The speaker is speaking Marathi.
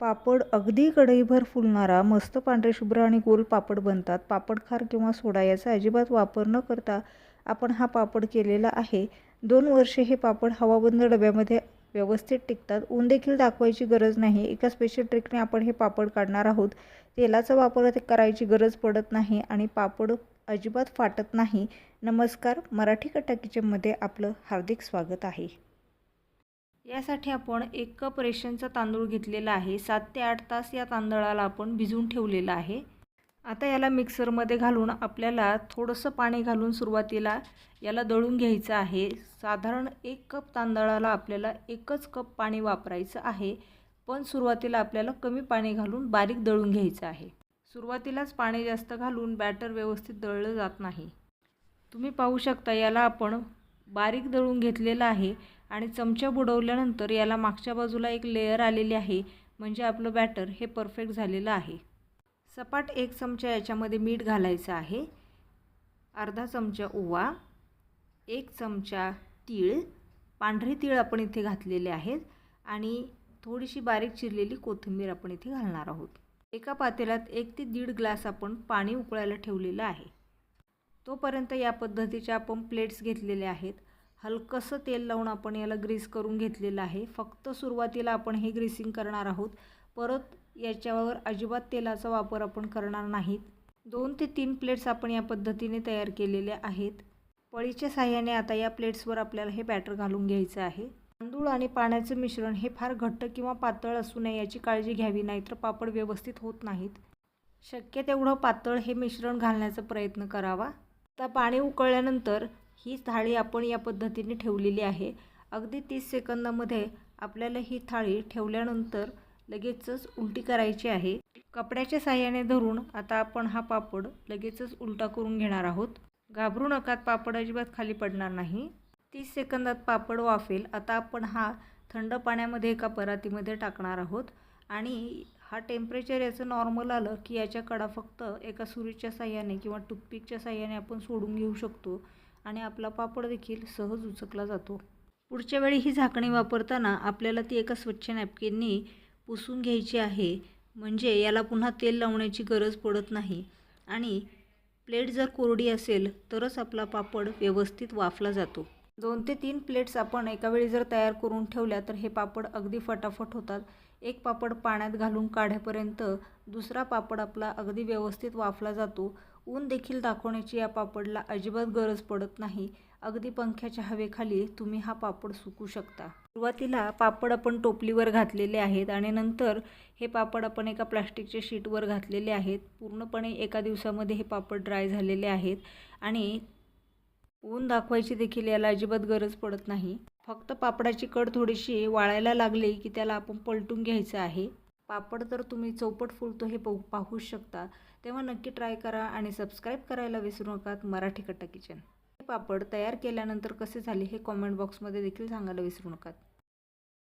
पापड अगदी कढईभर फुलणारा मस्त पांढरे शुभ्र आणि गोल पापड बनतात. पापड खार किंवा सोडा याचा अजिबात वापर न करता आपण हा पापड केलेला आहे. दोन वर्षे हे पापड हवाबंद डब्यामध्ये व्यवस्थित टिकतात. ऊन देखील दाखवायची गरज नाही. एका स्पेशल ट्रिकने आपण हे पापड काढणार आहोत. तेलाचा वापर ते करायची गरज पडत नाही आणि पापड अजिबात फाटत नाही. नमस्कार. मराठी कट्टा आपलं हार्दिक स्वागत आहे. यासाठी आपण एक कप रेशनचा तांदूळ घेतलेला आहे. सात ते आठ तास या तांदळाला आपण भिजवून ठेवलेला आहे. आता याला मिक्सरमध्ये घालून आपल्याला थोडंसं पाणी घालून सुरुवातीला याला दळून घ्यायचं आहे. साधारण एक कप तांदळाला आपल्याला एकच कप पाणी वापरायचं आहे. पण सुरुवातीला आपल्याला कमी पाणी घालून बारीक दळून घ्यायचं आहे. सुरुवातीलाच पाणी जास्त घालून बॅटर व्यवस्थित दळलं जात नाही. तुम्ही पाहू शकता याला आपण बारीक दळून घेतलेलं आहे. आणि चमचा बुडवल्यानंतर याला मागच्या बाजूला एक लेयर आलेली आहे म्हणजे आपलं बॅटर हे परफेक्ट झालेलं आहे. सपाट एक चमचा याच्यामध्ये मीठ घालायचं आहे. अर्धा चमचा ओवा एक चमचा तीळ पांढरे तीळ आपण इथे घातलेले आहेत आणि थोडीशी बारीक चिरलेली कोथिंबीर आपण इथे घालणार आहोत. एका पातेल्यात एक ते दीड ग्लास आपण पाणी उकळायला ठेवलेलं आहे. तोपर्यंत या पद्धतीच्या आपण प्लेट्स घेतलेल्या आहेत. हलकंसं तेल लावून आपण याला ग्रीस करून घेतलेलं आहे. फक्त सुरुवातीला आपण हे ग्रीसिंग करणार आहोत. परत याच्यावर अजिबात तेलाचा वापर आपण करणार नाहीत. दोन ते तीन प्लेट्स आपण या पद्धतीने तयार केलेल्या आहेत. पळीच्या साह्याने आता या प्लेट्सवर आपल्याला हे बॅटर घालून घ्यायचं आहे. तांदूळ आणि पाण्याचं मिश्रण हे फार घट्ट किंवा पातळ असू नये याची काळजी घ्यावी नाहीतर पापड व्यवस्थित होत नाहीत. शक्य तेवढं पातळ हे मिश्रण घालण्याचा प्रयत्न करावा. आता पाणी उकळल्यानंतर ही थाळी आपण या पद्धतीने ठेवलेली आहे. अगदी तीस सेकंदामध्ये आपल्याला ही थाळी ठेवल्यानंतर लगेचच उलटी करायची आहे. कपड्याच्या साह्याने धरून आता आपण हा पापड लगेचच उलटा करून घेणार आहोत. घाबरू नकात पापड अजिबात खाली पडणार नाही. तीस सेकंदात पापड वाफेल. आता आपण हा थंड पाण्यामध्ये एका परातीमध्ये टाकणार आहोत. आणि हा टेम्परेचर याचं नॉर्मल आलं की याच्या कडा फक्त एका सुरीच्या साह्याने किंवा टूथपिकच्या साह्याने आपण सोडून घेऊ शकतो. आणि आपला पापड देखील सहज उचकला जातो. पुढच्या वेळी ही झाकणी वापरताना आपल्याला ती एका स्वच्छ नॅपकिननी पुसून घ्यायची आहे. म्हणजे याला पुन्हा तेल लावण्याची गरज पडत नाही. आणि प्लेट जर कोरडी असेल तरच आपला पापड व्यवस्थित वाफला जातो. दोन ते तीन प्लेट्स आपण एका वेळी जर तयार करून ठेवल्या तर हे पापड अगदी फटाफट होतात. एक पापड पाण्यात घालून काढेपर्यंत दुसरा पापड आपला अगदी व्यवस्थित वाफला जातो. ऊन देखील दाखवण्याची या पापडला अजिबात गरज पडत नाही. अगदी पंख्याच्या हवेखाली तुम्ही हा पापड सुकू शकता. सुरुवातीला पापड आपण टोपलीवर घातलेले आहेत आणि नंतर हे पापड आपण एका प्लास्टिकच्या शीटवर घातलेले आहेत. पूर्णपणे एका दिवसामध्ये हे पापड ड्राय झालेले आहेत आणि ऊन दाखवायची देखील याला अजिबात गरज पडत नाही. फक्त पापडाची कड थोडीशी वाळायला लागली की त्याला आपण पलटून घ्यायचं आहे. पापड तर तुम्ही चौपट फुलतो हे पाहू पाहूच शकता. तेव्हा नक्की ट्राय करा आणि सबस्क्राईब करायला विसरू नका मराठी कट्टा किचन. हे पापड तयार केल्यानंतर कसे झाले हे कॉमेंट बॉक्समध्ये देखील सांगायला विसरू नका.